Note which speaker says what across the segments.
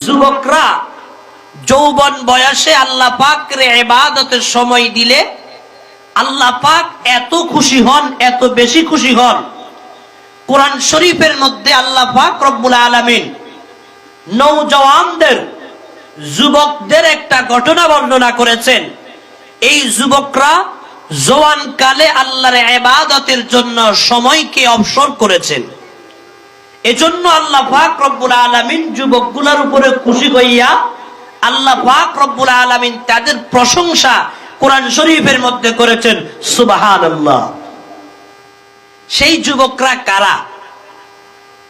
Speaker 1: যুবকরা যৌবন বয়সে আল্লাহ পাক রে এবাদতের সময় দিলে আল্লাহ পাক এত খুশি হন, এত বেশি খুশি হন। কোরআন শরীফের মধ্যে আল্লাহ পাক রব্বুল আলামিন নৌজওয়ানদের যুবকদের একটা ঘটনা বর্ণনা করেছেন। এই যুবকরা জওয়ান কালে আল্লাহর এবাদতের জন্য সময়কে অবসর করেছেন। এজন্য আল্লাহ পাক রব্বুল আলামিন যুবকগুলোর উপরে খুশি হইয়া আল্লাহ পাক রব্বুল আলামিন তাদের প্রশংসা কোরআন শরীফের মধ্যে করেছেন, সুবহানাল্লাহ। সেই যুবকরা কারা?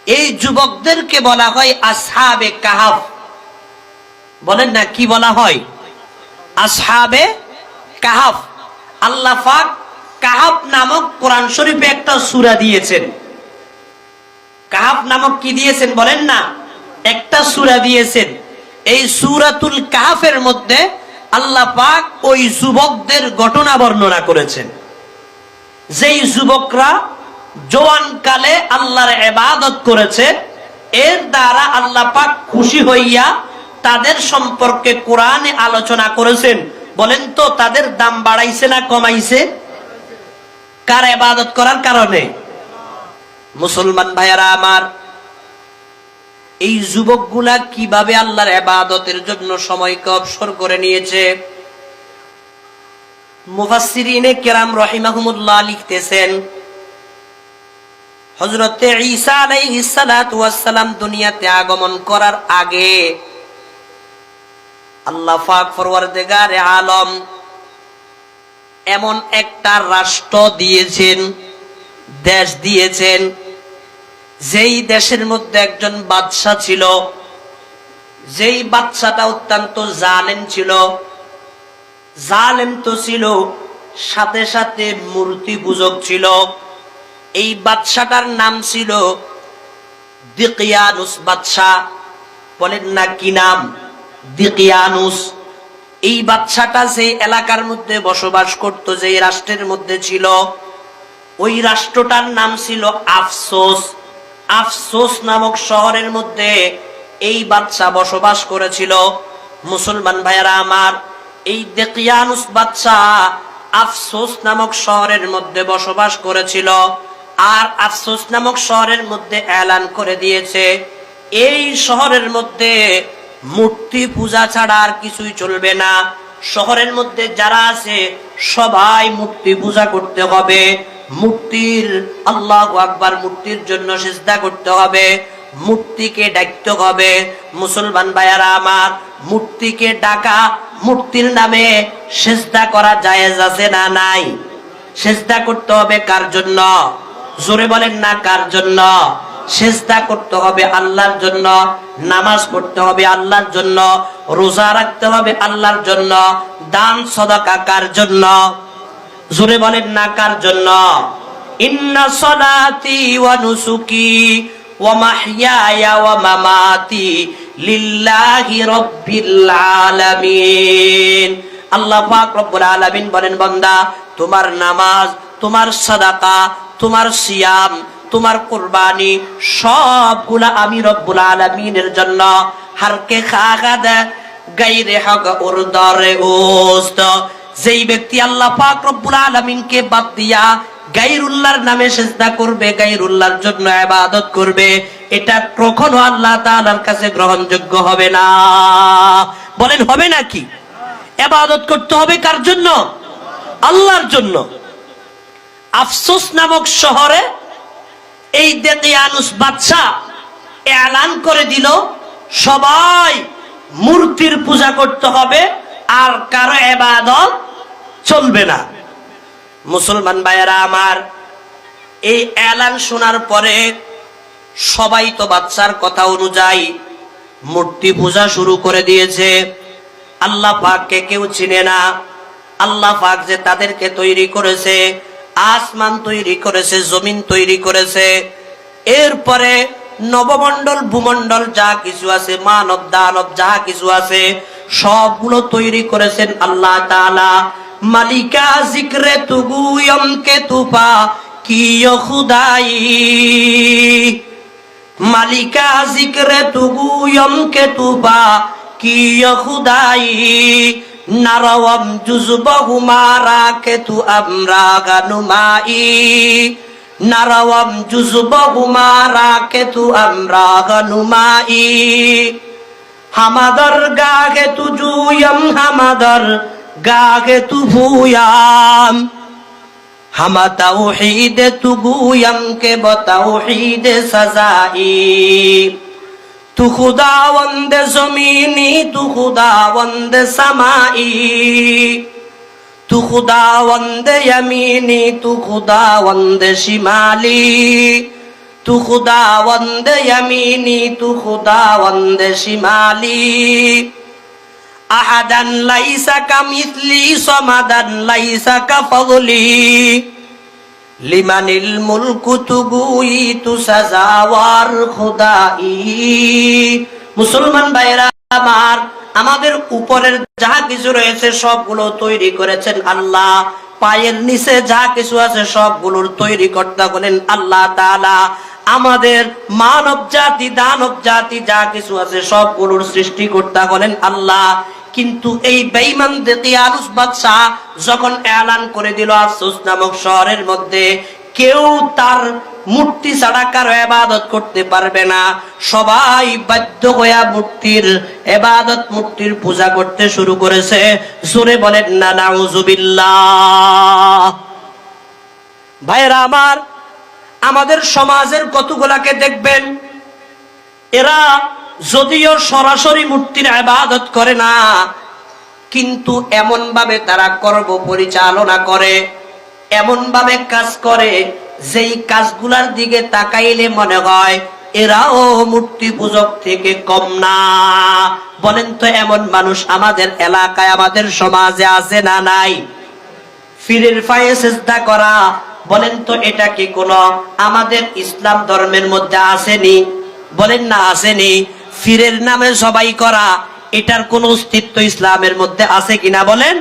Speaker 1: এই যুবকদেরকে বলা হয় আসহাবে কাহাফ। বলেন না, কি বলা হয়? আসহাবে কাহাফ। আল্লাহ পাক কাহাফ নামক কোরআন শরীফে একটা সূরা দিয়েছেন। কাহাফ নামক কি দিয়েছেন বলেন না? একটা সুরা দিয়েছেন। এই সুরাতুল কাহাফের মধ্যে আল্লাহ পাক ওই যুবকদের ঘটনা বর্ণনা করেছেন। যেই যুবকরা জোয়ান কালে আল্লাহর এবাদত করেছে, এর দ্বারা আল্লাহ পাক খুশি হইয়া তাদের সম্পর্কে কোরআনে আলোচনা করেছেন। বলেন তো, তাদের দাম বাড়াইছে না কমাইছে? কার এবাদত করার কারণে? মুসলমান ভাইয়ারা আমার, এই যুবকগুলা কীভাবে আল্লাহর এবাদতের জন্য সময়কে অবসর করে নিয়েছে? মুফাসসিরিনে কেরাম রহিমাহুমুল্লাহ লিখতেছেন, হযরতে ঈসা আলাইহিস সালাতু সালাম দুনিয়াতে আগমন করার আগে আল্লাহ পাক ফরওয়ারদিগারে আলম এমন একটা রাষ্ট্র দিয়েছেন, দেশ দিয়েছেন যেই দেশের মধ্যে একজন বাদশা ছিল, যেই বাদশাটা অত্যন্ত জালেম ছিল, জালেম তো ছিল, সাথে সাথে মূর্তি পূজক ছিল। এই বাদশাটার নাম ছিল দিকিয়ানুস বাদশাহ। বলেন না কি নাম? দিকিয়ানুস। এই বাদশাটা যে এলাকার মধ্যে বসবাস করত, যে রাষ্ট্রের মধ্যে ছিল, ওই রাষ্ট্রটার নাম ছিল আফসোস। আফসোস নামক শহরের মধ্যে এই বাচ্চা বসবাস করেছিল। মুসলমান ভাইয়ারা আমার, এই দেকিয়ানুস বাচ্চা আফসোস নামক শহরের মধ্যে বসবাস করেছিল আর আফসোস নামক শহরের মধ্যে এলান করে দিয়েছে। এই শহরের মধ্যে মূর্তি পূজা ছাড়া আর কিছুই চলবে না। শহরের মধ্যে যারা আছে, সবাই মূর্তি পূজা করতে হবে। মূর্তির আল্লাহ আকবার মূর্তির জন্য চেষ্টা করতে হবে। মূর্তিকে ডাকতে হবে। মুসলমান ভাইয়ারা আমার মূর্তিকে ডাকা মূর্তির নামে সেজদা করা জায়েজ আছে না নাই? সেজদা করতে হবে কার জন্য? জোরে বলেন না কার জন্য? সেজদা করতে হবে আল্লাহর জন্য, নামাজ পড়তে হবে আল্লাহর জন্য, রোজা রাখতে হবে আল্লাহর জন্য, দান সদাকা কার জন্য? জোরে বলেন না কার জন্য। ইন্না সলাতি ওয়া আল্লাহ বলেন, বান্দা, তোমার নামাজ, তোমার সাদাকা, তোমার সিয়াম, তোমার কুরবানি সবগুলা আমি রব্বুল আলামিনের জন্য। হারকে খাগা দে, গাইরে হক উরদরে ওস্ত। যেই ব্যক্তি আল্লাহ পাক রব্বুল আলামিনকে বাদ দিয়া গাইরুল্লাহর নামে সেজদা করবে গাইরুল্লাহর জন্য ইবাদত করবে, এটা কখনো আল্লাহ তাআলার কাছে গ্রহণযোগ্য হবে না। বলেন, হবে নাকি? ইবাদত করতে হবে কার জন্য? আল্লাহর জন্য। আফসোস নামক শহরে এই দেকিয়ানুস বাদশাহ এলান করে দিল, সবাই মূর্তির পূজা করতে হবে আর কারও এবাদত চলবে না। মুসলমান ভাইয়েরা আমার, এই এলান শোনার পরে সবাই তো বাচ্চার কথা অনুযায়ী মূর্তি পূজা শুরু করে দিয়েছে। আল্লাহ পাককে কেউ চিনে না। আল্লাহ পাক যে তাদেরকে তৈরি করেছে, আসমান তৈরি করেছে, জমিন তৈরি করেছে। এরপরে নবমণ্ডল, ভূমণ্ডল, যা কিছু আছে, মানব, দানব, যা কিছু আছে, সবগুলো তৈরি করেছেন আল্লাহ তাআলা। মালিকা জিক্রে তুগুয়ম কে তুপা কি খুদাই। মালিকা জিক্রে তু গুয়ম কে তু বা কি খুদাই। নারওয়াম জুজবাহু মারা কে তু আমরা গানুমাই নারাওয়াম জুজুবহুমা কেতু আমরা গনুমাই। হামাদার গা কেতু জুয়ম, হামাদার গা কেতু ভুয়াম। হামা তাওহীদে তু গুয়ম কে বতাও হিদে সাজাই। তু খুদা খুদাওয়ান্দে জমিনি, তু খুদা খুদাওয়ান্দে সামাই। তু খুদা ওয়ান্দে অমিনি তু খুদা ওয়ান্দে শিমালি। তু খুদা ওয়ান্দে অমিনি তু খুদা ওয়ান্দে শিমালি। আহাদান লাইসা কামিথলি সমাদান লাইসা কাফদলি। লিমানিল মুলকু তুগুই, তু সাজাওয়ার খুদাই। মুসলমান ভাইরা আমার আমাদের উপরের যা কিছু রয়েছে সবগুলো তৈরি করেছেন আল্লাহ। পায়ের নিচে যা কিছু আছে সবগুলোর তৈরি কর্তা বলেন আল্লাহ তাআলা। আমাদের মানব জাতি দানব জাতি যা কিছু আছে সবগুলোর সৃষ্টিকর্তা বলেন আল্লাহ। কিন্তু এই বেঈমান দেকিয়ানুস বাদশাহ যখন এলান করে দিল আফসোস নামক শহরের মধ্যে কেউ তার মূর্তি ছাড়া কারও এবাদত করতে পারবে না। সবাই বাধ্য হইয়া মূর্তির এবাদত মূর্তির পূজা করতে শুরু করেছে। জোরে বলেন না নাউজুবিল্লাহ ভাইরা আমার, আমাদের সমাজের কতগুলাকে দেখবেন, এরা যদিও সরাসরি মূর্তির আবাদত করে না, কিন্তু এমন ভাবে তারা কর্ম পরিচালনা করে। এমন ভাবে কাজ করে, যেই কাজগুলার দিকে তাকাইলে মনে হয়, এরাও মূর্তি পূজক থেকে কম না। বলেন তো, এমন মানুষ আমাদের এলাকায়, আমাদের সমাজে আছে না নাই? ফিরের পায়ে চেষ্টা করা, বলেন তো, এটা কি কোন আমাদের ইসলাম ধর্মের মধ্যে আসেনি? বলেন না, আসেনি। ফিরের নামে সবাই করা, এটার কোন অস্তিত্ব ইসলামের মধ্যে আছে কিনা বলেন?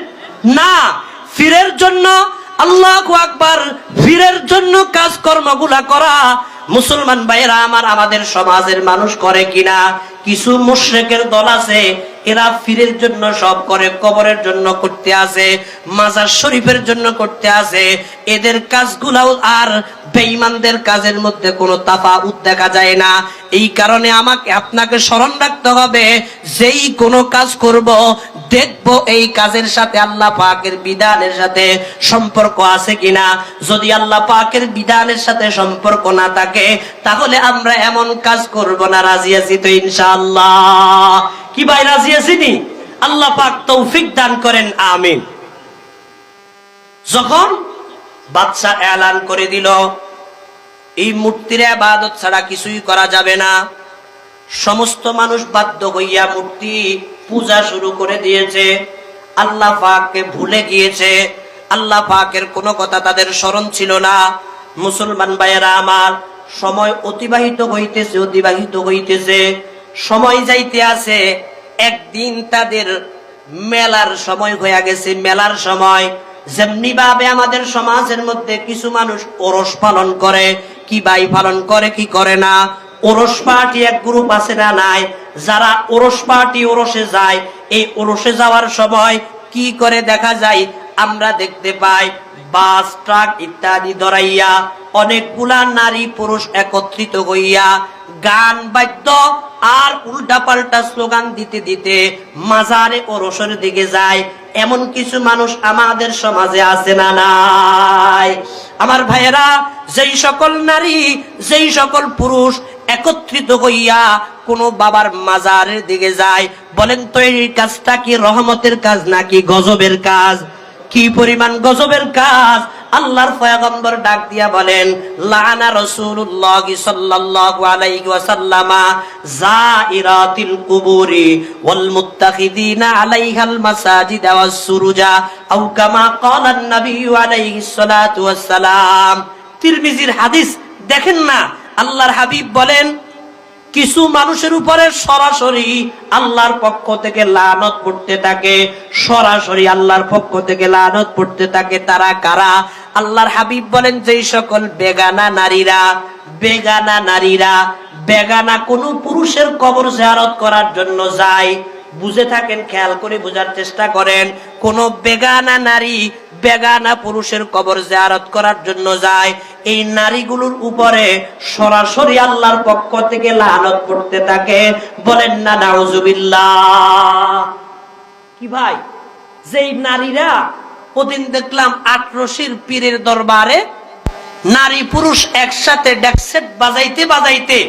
Speaker 1: না। ফিরের জন্য আল্লাহ আকবার ফিরের জন্য কাজকর্মগুলা করা। মুসলমান ভাইয়েরা, আমার আমাদের সমাজের মানুষ করে কিনা? কিছু মুশ্রেকের দল আছে এরা ফিরের জন্য সব করে, কবরের জন্য করতে আছে মাজার শরীফের জন্য করতে আছে এদের কাজগুলাও আর বেঈমানদের কাজের মধ্যে কোনো তাফাউত দেখা যায় না। এই কারণে আমাকে, আপনাকে স্মরণ রাখতে হবে, যেই কোনো কাজ করব, দেখব এই কাজের সাথে আল্লাহ পাকের বিধানের সাথে সম্পর্ক আছে কিনা। যদি আল্লাহ পাকের বিধানের সাথে সম্পর্ক না থাকে, তাহলে আমরা এমন কাজ করব না, রাজি আছি তো ইনশাআল্লাহ। কি ভাই, রাজি আছি নি? আল্লাহ পাক তৌফিক দান করেন, আমিন। যখন বাদশা এলান করে দিল, এই মূর্তির আবাদত ছাড়া কিছুই করা যাবে না। সমস্ত মানুষ বাধ্য হইয়া মূর্তি পূজা শুরু করে দিয়েছে। আল্লাহ পাককে ভুলে গিয়েছে। আল্লাহ পাকের কোনো কথা তাদের স্মরণ ছিল না। মুসলমান ভাইয়েরা, আমার সময় অতিবাহিত হইতেছে অতিবাহিত হইতেছে। সময় যাইতে আছে, একদিন তাদের মেলার সময় হয়ে গেছে। মেলার সময় যেমনি ভাবে আমাদের সমাজের মধ্যে কিছু মানুষ ওরস পালন করে, কি বাই পালন করে, কি করে না, ওরস পার্টি এক গ্রুপ আছে না নাই? যারা ওরস পার্টি ওরসে যায়, এই ওরসে যাওয়ার সময় কি করে দেখা যায়? আমরা দেখতে পাই, বাস, ট্রাক ইত্যাদি ধরাইয়া অনেকগুলা নারী পুরুষ একত্রিত হইয়া গান বাদ্য আর উল্টা পাল্টা স্লোগান দিতে দিতে মাজারে ওরসের দিকে যায়। এমন কিছু মানুষ আমাদের সমাজে আছে না নাই? আমার ভাইয়েরা, যেই সকল নারী, যেই সকল পুরুষ একত্রিত হইয়া কোন বাবার মাজারের দিকে যায়, বলেন তো এই কাজটা কি রহমতের কাজ নাকি গজবের কাজ? কি পরিমাণ গজবের কাজ? আল্লাহর পয়গম্বর ডাক দিয়া বলেন, লানা রাসূলুল্লাহ সাল্লাল্লাহু আলাইহি ওয়াসাল্লামা জাইরাতিল কুবুরি ওয়াল মুত্তাখিদিনা আলাইহাল মাসাজিদ ওয়াস সুরুজা আও কামা ক্বালা নবী আলাইহি সালাতু ওয়াসসালাম তিরমিজির হাদিস দেখেন না? আল্লাহর হাবিব বলেন কিছু মানুষের উপরে সরাসরি আল্লাহর পক্ষ থেকে লানত পড়তে থাকে, সরাসরি আল্লাহর পক্ষ থেকে লানত পড়তে থাকে তারা কারা? আল্লাহর হাবিব বলেন, যেই সকল বেগানা নারীরা বেগানা নারীরা, বেগানা কোনো পুরুষের কবর জিয়ারত করার জন্য যায়, বুঝে থাকেন, খেয়াল করে বোঝার চেষ্টা করেন, কোন বেগানা নারী বেগানা পুরুষের কবর জিয়ারত করার জন্য যায়। এই নারীগুলোর উপরে সরাসরি আল্লাহর পক্ষ থেকে লানত পড়তে থাকে। বলেন না, নাউজুবিল্লাহ। কি ভাই? যেই নারীরা ওদিন দেখলাম আটরশির পীরের দরবারে নারী পুরুষ একসাথে ডেকসেট বাজাইতে বাজাইতে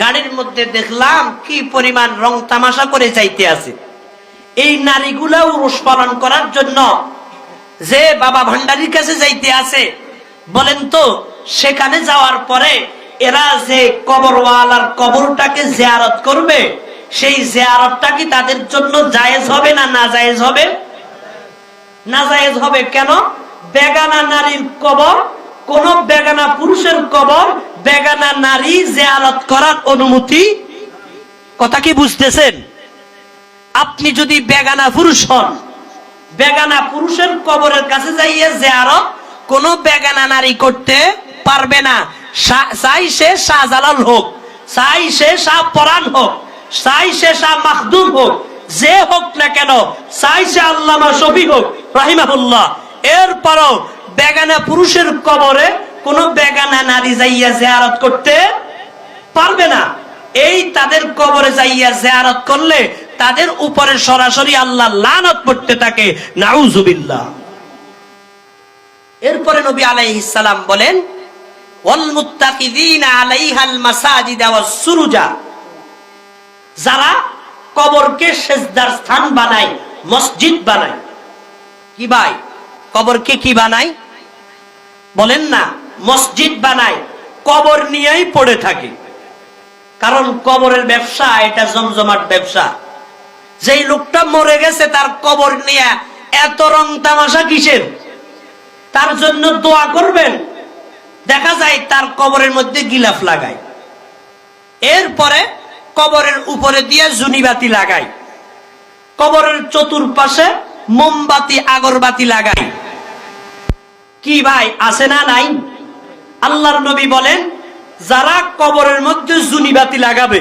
Speaker 1: গাড়ির মধ্যে দেখলাম কি পরিমাণ রং তামাশা করে যাইতে আছে। এই নারীগুলা উরুষ পালন করার জন্য যে বাবা ভান্ডারির কাছে যাইতে আছে, বলেন তো, সেখানে যাওয়ার পরে এরা যে কবরওয়ালার কবরটাকে জিয়ারত করবে, সেই জিয়ারতটা কি তাদের জন্য জায়েজ হবে না না জায়েজ হবে? না জায়েজ হবে কেন? বেগানা নারীর কবর, কোন বেগানা পুরুষের কবর, বেগানা নারী জিয়ারত করার অনুমতি? কথা কি বুঝতেছেন? আপনি যদি বেগানা পুরুষ হন বেগানা পুরুষের কবরের কাছে যাইয়ে জিয়ারত, কোন বেগানা নারী করতে পারবে না। চাই সে শাহজালাল হোক, চাই সে শাহ পরাণ হোক, চাই সে শাহ মাহদুম হোক, যে হোক না কেন, চাই সে আল্লামা শফি হোক, রাহিমাহুল্লাহ। এরপরও বেগানা পুরুষের কবরে কোন বেগানা নারী যাইয়া জিয়ারত করতে পারবে না। এই তাদের কবরে যাইয়া জিয়ারত করলে তাদের উপরে সরাসরি আল্লাহ লানত পড়তে থাকে, নাউজুবিল্লাহ। এরপরে নবী আলাইহিস সালাম বলেন, ওয়াল মুত্তাকিদিনা আলাইহাল মাসাজিদা ওয়াস সুরুজা। যারা কবরকে সেজদার স্থান বানায়, মসজিদ বানায়। কি ভাই? কবরকে কি বানায়? বলেন না, মসজিদ বানায়, কবর নিয়েই পড়ে থাকে। কারণ কবরের ব্যবসা, এটা জমজমাট ব্যবসা। যেই লোকটা মরে গেছে তার কবর নিয়ে এত রং তামাশা কিসের? তার জন্য দোয়া করবেন। দেখা যায় তার কবরের মধ্যে গিলাফ লাগায়। এরপরে কবরের উপরে দিয়ে জুনিবাতি লাগাই কবরের চতুর্পাশে মোমবাতি, আগরবাতি লাগাই কি ভাই, আছে না নাই? আল্লাহর নবী বলেন, যারা কবরের মধ্যে জুনিবাতি লাগাবে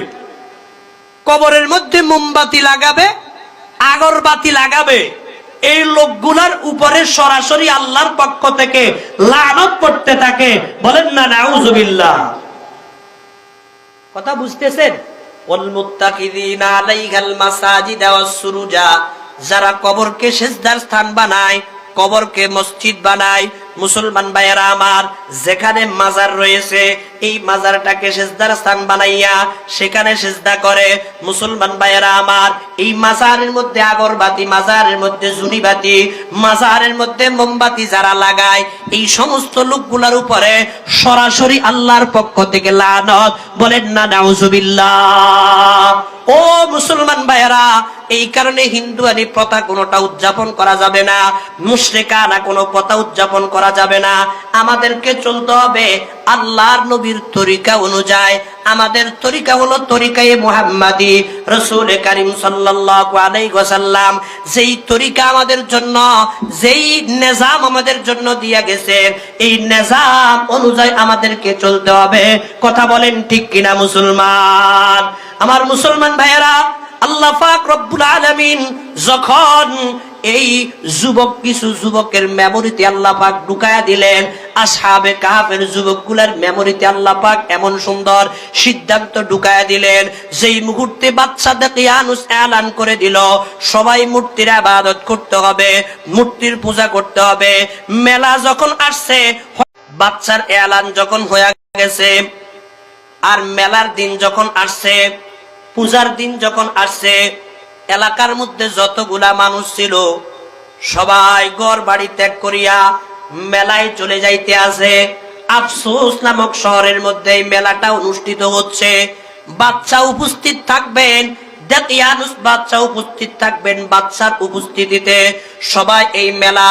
Speaker 1: কবরের মধ্যে মোমবাতি লাগাবে, আগরবাতি লাগাবে। এই লোকগুলার উপরে সরাসরি আল্লাহর পক্ষ থেকে লানত পড়তে থাকে। বলেন না, নাউজুবিল্লাহ। কথা বুঝতেছেন? যারা কবরকে সেজদার স্থান বানায়, কবরকে মসজিদ বানায়, মুসলমান ভাইয়েরা আমার যেখানে মাজার রয়েছে, এই মাজারটাকে সেজদার স্থান বানাইয়া সেখানে সেজদা করে। মুসলমান ভাইয়েরা আমার, এই মাজারের মধ্যে আগরবাতি, মাজারের মধ্যে জুনিবাতি, মাজারের মধ্যে মোমবাতি যারা লাগায়, এই সমস্ত লোকগুলোর উপরে সরাসরি আল্লাহর পক্ষ থেকে লানত। বলেন, না, নাউজুবিল্লাহ। ও মুসলমান ভাইয়েরা, এই কারণে হিন্দু আনি প্রথা কোনোটা উদযাপন করা যাবে না মুশরিকানা কোনো প্রথা উদযাপন করা যাবে না। আমাদেরকে চলতে হবে। আল্লাহর নবীর তরিকা অনুযায়ী। আমাদের তরিকা হলো তরিকায়ে মুহাম্মাদি রসুল করিম আলাইহি যেই তরিকা আমাদের জন্য, যেই নিজাম আমাদের জন্য দিয়া গেছে, এই নেজাম অনুযায়ী আমাদেরকে চলতে হবে। কথা বলেন ঠিক কিনা মুসলমান? আমার মুসলমান ভাইয়েরা, আল্লাহ পাক রব্বুল আলামিন যখন এই যুবক, কিছু যুবকের মেমোরিতে আল্লাহ পাক ঢুকায়া দিলেন। আসহাবে কাহাফের যুবকগুলার মেমোরিতে আল্লাহ পাক এমন সুন্দর সিদ্ধান্ত ঢুকায়া দিলেন। যেই মুহূর্তে বাচ্চা দেখে আনুস এলান করে দিল, সবাই মূর্তির আবাদত করতে হবে, মূর্তির পূজা করতে হবে। মেলা যখন আসছে, বাচ্চার এলান যখন হয়ে গেছে, আর মেলার দিন যখন আসছে, পূজার দিন যখন আসছে এলাকার মধ্যে যতগুলা মানুষ ছিল, সবাই ঘর বাড়ি ত্যাগ করিয়া মেলায় চলে যাইতে আছে আফসোস নামক শহরের মধ্যে মেলাটা অনুষ্ঠিত হচ্ছে। বাচ্চা উপস্থিত থাকবেন বাচ্চা উপস্থিত থাকবেন বাচ্চার উপস্থিতিতে। সবাই এই মেলা,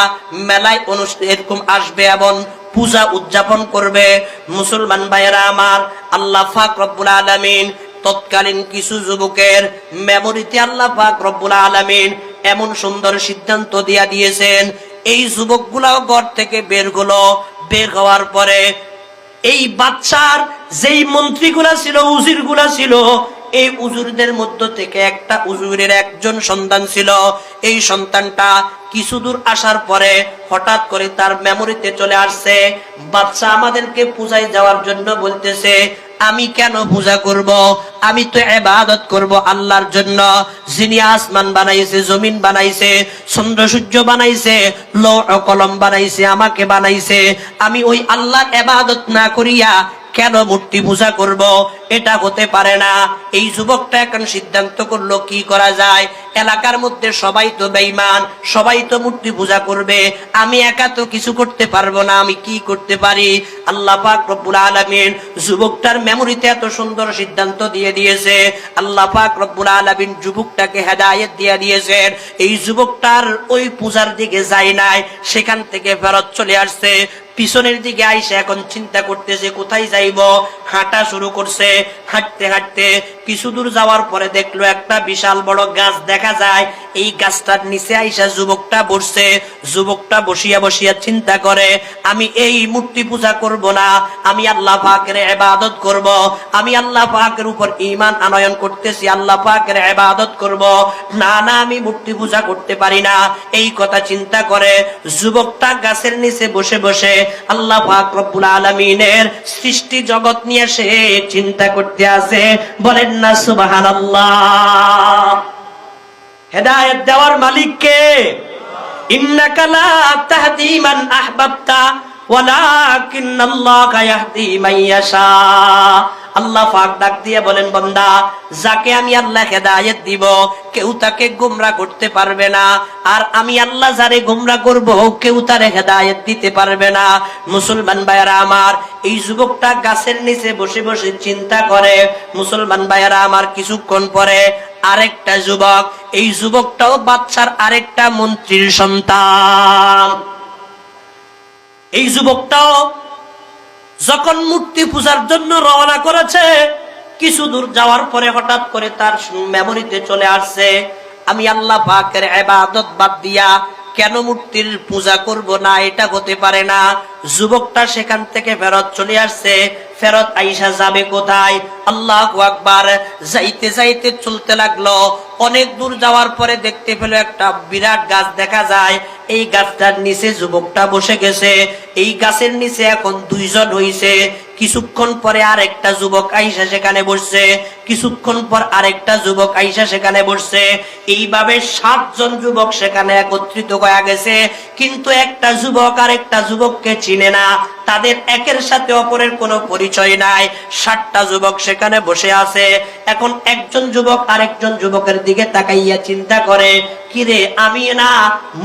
Speaker 1: মেলায় অনুষ্ঠান এরকম আসবে এবং পূজা উদযাপন করবে। মুসলমান ভাইয়েরা আমার, আল্লাহ ফাক রব্বুল আলামিন তৎকালীন কিছু যুবকের মেমোরিতে আল্লাহ পাক রব্বুল আলামিন এমন সুন্দর সিদ্ধান্ত দিয়া দিয়েছেন। এই যুবকগুলাও ঘর থেকে বের হলো। বের হওয়ার পরে এই বাচ্চার যেই মন্ত্রীগুলা ছিল, উজিরগুলা ছিল, এই উজুরদের মধ্য থেকে একটা উজুরের একজন সন্তান ছিল। এই সন্তানটা কিছু দূর আসার পরে হঠাৎ করে তার মেমোরিতে চলে আসছে। বাচ্চা আমাদেরকে পূজায় যাওয়ার জন্য বলতেছে আমি কেন পূজা করব? আমি তো এবাদত করব আল্লাহর জন্য। যিনি আসমান বানাইছে, জমিন বানাইছে, চন্দ্র সূর্য বানাইছে, লৌহ কলম বানাইছে, আমাকে বানাইছে। আমি ওই আল্লাহর এবাদত না করিয়া কেন মূর্তি পূজা করব? এটা হতে পারে না। এই যুবকটা এখন সিদ্ধান্ত করল, কি করা যায়? এলাকার মধ্যে সবাই তো বেঈমান, সবাই তো মূর্তি পূজা করবে। আমি একা তো কিছু করতে পারব না, আমি কি করতে পারি? আল্লাহ পাক রব্বুল আলামিন যুবকটার মেমোরিতে এত সুন্দর সিদ্ধান্ত দিয়ে দিয়েছে। আল্লাহ পাক রব্বুল আলামিন যুবকটাকে হেদায়েত দিয়ে দিয়েছেন। এই যুবকটার ওই পূজার দিকে যায় নাই, সেখান থেকে ফেরত চলে আসছে। পিছনের দিকে আইসা এখন চিন্তা করতেছে কোথায় যাইব? হাঁটা শুরু করছে হাঁটতে হাঁটতে কিছু দূর যাওয়ার পরে দেখল একটা বিশাল বড় গাছ দেখা যায়। এই গাছটার নিচে আইসা যুবকটা বসছে। যুবকটা বসিয়া বসিয়া চিন্তা করে, আমি এই মূর্তি পূজা করব না। আমি আল্লাহ পাকের ইবাদত করব। আমি আল্লাহ পাকের উপর ঈমান আনয়ন করতেছি। আল্লাহ পাকের ইবাদত করব। না না, আমি মূর্তি পূজা করতে পারি না। এই কথা চিন্তা করে যুবকটা গাছের নিচে বসে বসে আল্লাহ পাক রব্বুল আলামিনের সৃষ্টি জগৎ নিয়ে সে চিন্তা করতে আছে বলেন না, সুবহানাল্লাহ। হেদায়েত দেওয়ার মালিক কে ইন্নাকা লা তাহদি মান আহবাবতা, ওয়ালাকিন্নাল্লাহা ইয়াহদি মান ইয়াশা। আল্লাহ পাক ডাক দিয়ে বলেন, বান্দা, যাকে আমি আল্লাহ হেদায়েত দিব, কেউ তাকে গোমরা করতে পারবে না। আর আমি আল্লাহ যারে গোমরা করব, কেউ তারে হেদায়েত দিতে পারবে না। মুসলমান ভাইয়ারা আমার, এই যুবকটা গাছের নিচে বসে বসে চিন্তা করে। মুসলমান ভাইয়ারা আমার, কিছুক্ষণ পরে আরেকটা যুবক, এই যুবকটাও বাচ্চার আরেকটা মন্ত্রীর সন্তান। এই যুবকটাও যখন মূর্তি পূজার জন্য রওনা করেছে, কিছু দূর যাওয়ার পরে হঠাৎ করে তার মেমোরিতে চলে আসছে, আমি আল্লাহ পাকের এবাদত বাদ দিয়া কেন মূর্তির পূজা করব না, এটা হতে পারে না। যুবকটা সেখান থেকে ফেরত চলে আসছে ফেরত আইসা যাবে কোথায়? আল্লাহ আকবার। যাইতে যাইতে চলতে লাগল। অনেক দূর যাওয়ার পরে দেখতে পেল একটা বিরাট গাছ দেখা যায়। এই গাছটার নিচে যুবকটা বসে গেছে। এই গাছের নিচে এখন দুইজন হইছে। কিছুক্ষণ পরে আর একটা যুবক আইসা সেখানে বসছে। কিছুক্ষণ পর আরেকটা যুবক আইসা সেখানে বসছে। এইভাবে সাতজন যুবক সেখানে একত্রিত হয়ে গেছে। কিন্তু একটা যুবক আরেকটা যুবককে চিনে না। তাদের একের সাথে অপরের কোনো পরিচয় নাই। ষাটটা যুবক সেখানে বসে আছে। এখন একজন যুবক আরেকজন যুবকের দিকে তাকাইয়া চিন্তা করে, কিরে, আমি না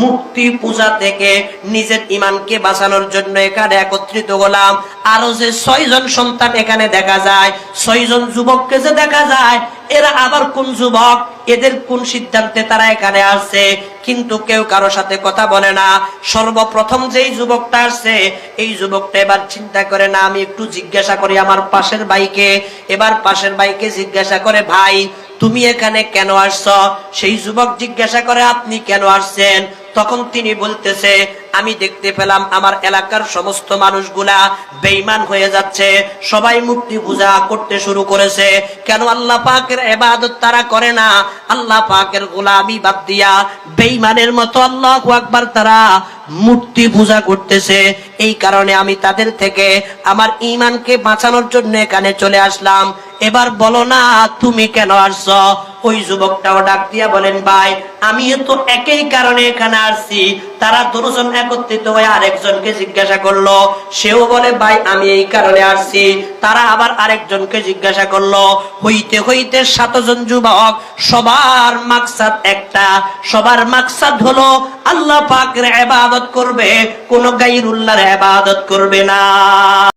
Speaker 1: মুক্তি পূজা থেকে নিজের ইমানকে বাঁচানোর জন্য এখানে একত্রিত হলাম। আরও যে ছয়জন সন্তান এখানে দেখা যায়, ছয়জন যুবককে যে দেখা যায়, এরা আবার কোন যুবক? এদের কোন সিদ্ধান্তে তারা এখানে আসছে? কিন্তু কেউ কারও সাথে কথা বলে না। সর্বপ্রথম যেই যুবকটা আসছে, এই যুবকটা এবার চিন্তা করে, না, আমি একটু জিজ্ঞাসা করি আমার পাশের ভাইকে। এবার পাশের ভাইকে জিজ্ঞাসা করে, ভাই, তুমি এখানে কেন আসছ? সেই যুবক জিজ্ঞাসা করে, আপনি কেন আসছেন? তখন তিনি বলতেছে, আমি দেখতে পেলাম আমার এলাকার সমস্ত মানুষগুলা বেইমান হয়ে যাচ্ছে। সবাই মূর্তি পূজা করতে শুরু করেছে। কেন আল্লাহ পাকের এবাদত তারা করে না? আল্লাহ পাকের গোলামি বাদ দিয়া বেইমানের মতো আল্লাহ আকবার তারা মূর্তি পূজা করতেছে। এই কারণে আমি তাদের থেকে আমার ইমানকে বাঁচানোর জন্য এখানে চলে আসলাম। এবার বলো না, তুমি কেন আসছ? ওই যুবকটাও ডাক দিয়া বলেন, ভাই আমি তো একই কারণে এখানে আসছি। তারা দুজন একত্রিত হয়ে আরেকজনকে জিজ্ঞাসা করল। সেও বলে, ভাই, আমি এই কারণে আসছি। তারা আবার আরেকজনকে জিজ্ঞাসা করল। হইতে হইতে সাতজন যুবক, সবার মাকসাদ একটা। সবার মাকসাদ হলো, আল্লাহ পাকের ইবাদত করবে, কোন গাইরুল্লাহর ইবাদত করবে না।